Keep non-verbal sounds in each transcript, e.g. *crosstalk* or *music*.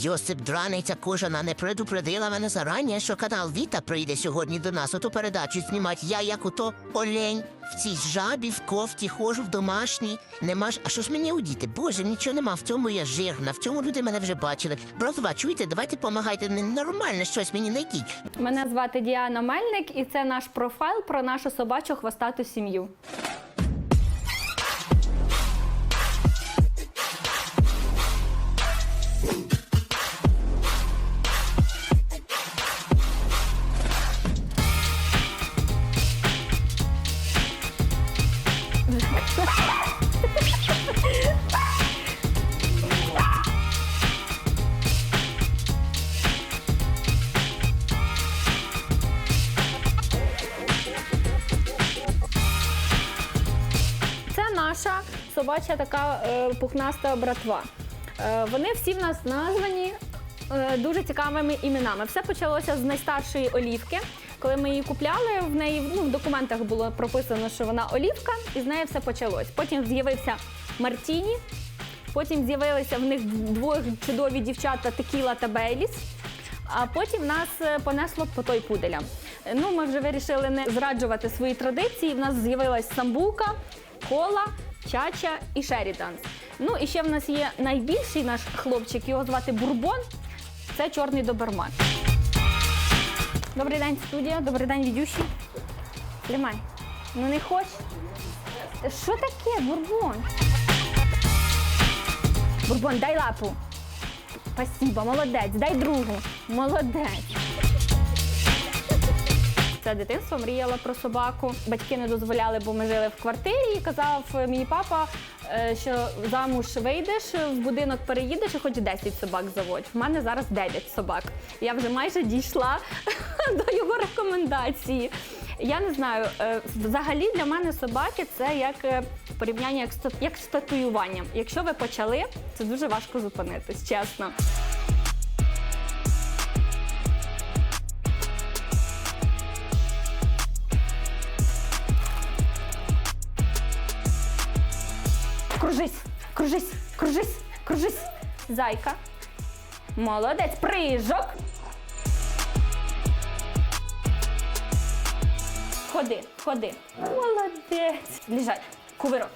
Йосип драний ця кожана не предупредила мене зарані, що канал Віта прийде сьогодні до нас оту передачу знімати. Я як ото олень в цій жабі, в кофті, ходжу в домашній. Нема ж. А що ж мені удіти? Боже, нічого нема. В цьому я жирна, в цьому люди мене вже бачили. Братва, чуєте, давайте помагайте. Нормальне щось мені знайдіть. Мене звати Діана Мельник, і це наш профайл про нашу собачу хвостату сім'ю. Собача така е, пухнаста братва. Е, вони всі в нас названі е, дуже цікавими іменами. Все почалося з найстаршої олівки. Коли ми її купляли, в неї ну, в документах було прописано, що вона олівка, і з неї все почалось. Потім з'явився Мартіні, потім з'явилися в них двоє чудові дівчата Текіла та Бейліс. А потім нас понесло по той пуделям. Ну, ми вже вирішили не зраджувати свої традиції. В нас з'явилась самбука, кола, чача і шеріданс. Ну і ще в нас є найбільший наш хлопчик, його звати Бурбон. Це чорний доберман. Добрий день, студія, добрий день, відющий. Тримай. Ну не хочеш? Що таке, бурбон? Бурбон, дай лапу. Спасибо, молодець. Дай другу. Молодець. Це дитинство мріяла про собаку. Батьки не дозволяли, бо ми жили в квартирі. І казав мені папа, е, що замуж вийдеш, в будинок переїдеш і хоч 10 собак заводь. В мене зараз 9 собак. Я вже майже дійшла *laughs* до його рекомендації. Я не знаю, е, взагалі для мене собаки це як е, порівняння як з татуюванням. Якщо ви почали, це дуже важко зупинитись, чесно. Кружись, кружись, кружись. Зайка. Молодець, прижок. Ходи, ходи. Молодець. Лежать. Кувирок.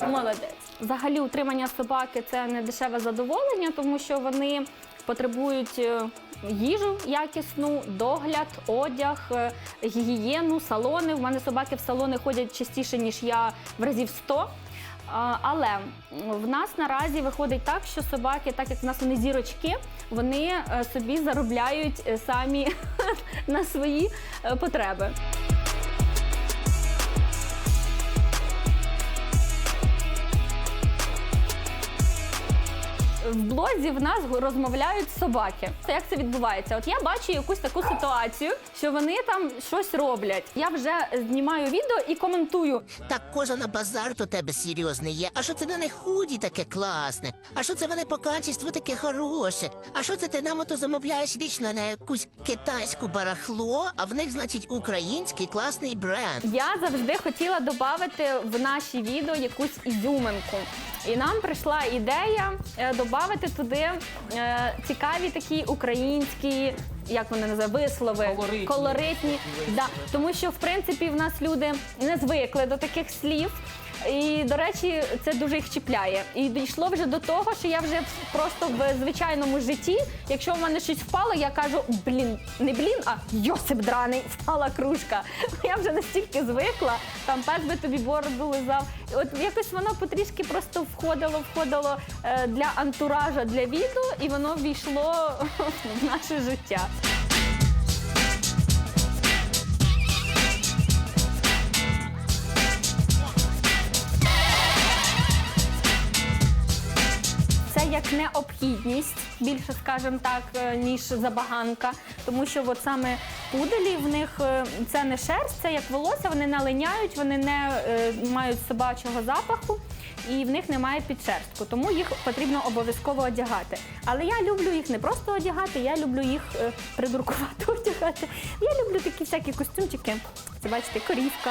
Молодець. Взагалі, утримання собаки це не дешеве задоволення, тому що вони потребують е, їжу якісну, догляд, одяг, е, гігієну, салони. У мене собаки в салони ходять частіше, ніж я в разів 100. Але в нас наразі виходить так, що собаки, так як в нас вони зірочки, вони е, собі заробляють е, самі *laughs* на свої е, потреби. В блозі в нас розмовляють собаки. Як це відбувається? От я бачу якусь таку ситуацію, що вони там щось роблять. Я вже знімаю відео і коментую. Так кожана базар до тебе серйозний є. А що це на них худі таке класне? А що це вони по качеству таке хороше? А що це ти нам ото замовляєш лічно на якусь китайську барахло, а в них, значить, український класний бренд. Я завжди хотіла додати в наші відео якусь ізюминку. І нам прийшла ідея додати туди е, цікаві такі українські. Як вони називають, вислови Колоритні. колоритні. Да. Тому що в принципі в нас люди не звикли до таких слів. І, до речі, це дуже їх чіпляє. І дійшло вже до того, що я вже просто в звичайному житті, якщо в мене щось впало, я кажу: блін, не блін, а Йосип драний, впала кружка. Я вже настільки звикла, там пес би тобі бороду лизав. От якось воно потрішки просто входило, входило е, для антуража для відео, і воно війшло *laughs* в наше життя. Необхідність, більше скажімо так, е, ніж забаганка. Тому що от саме пуделі в них е, це не шерсть, це як волосся, вони не линяють, вони не е, мають собачого запаху і в них немає підшерстку. Тому їх потрібно обов'язково одягати. Але я люблю їх не просто одягати, я люблю їх е, придуркувати *laughs* одягати. Я люблю такі всякі костюмчики. Це бачите, корівка.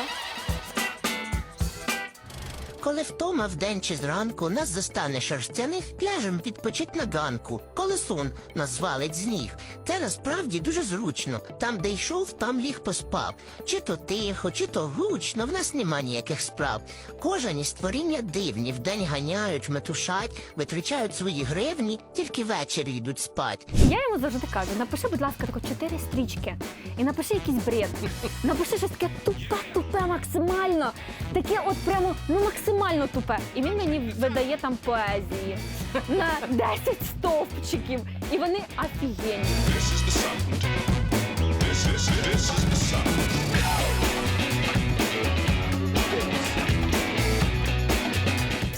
Коли втома вдень чи зранку нас застане шерстяних, ляжем відпочить на ганку, коли сон нас звалить з ніг. Це насправді дуже зручно. Там, де йшов, там ліг поспав. Чи то тихо, чи то гучно, в нас нема ніяких справ. Кожані створіння дивні, вдень ганяють, метушать, витрачають свої гривні, тільки ввечері йдуть спать. Я йому завжди кажу: напиши, будь ласка, тако чотири стрічки і напиши якийсь бред. Напиши щось таке тупе, тупе, максимально. Таке от прямо ну максимально тупе. І він мені видає там поезії на 10 стовпчиків. І вони офігенні.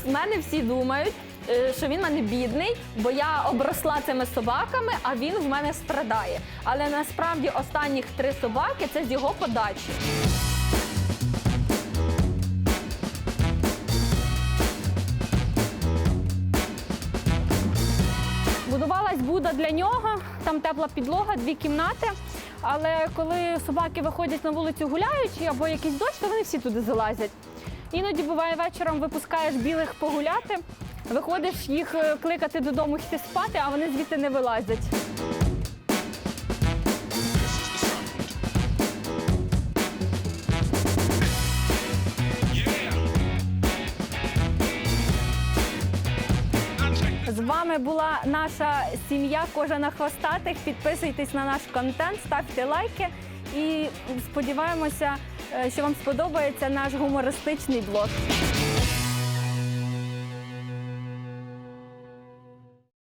В мене всі думають, е, що він в мене бідний, бо я обросла цими собаками, а він в мене страдає. Але насправді останніх три собаки це з його подачі. Будувалась для нього, там тепла підлога, дві кімнати. Але коли собаки виходять на вулицю гуляють або якийсь дощ, то вони всі туди залазять. Іноді буває вечором випускаєш білих погуляти, виходиш їх е, кликати додому йти спати, а вони звідти не вилазять. Вами була наша сім'я Кожа хвостатих. Підписуйтесь на наш контент, ставте лайки і сподіваємося, е, що вам сподобається наш гумористичний блог.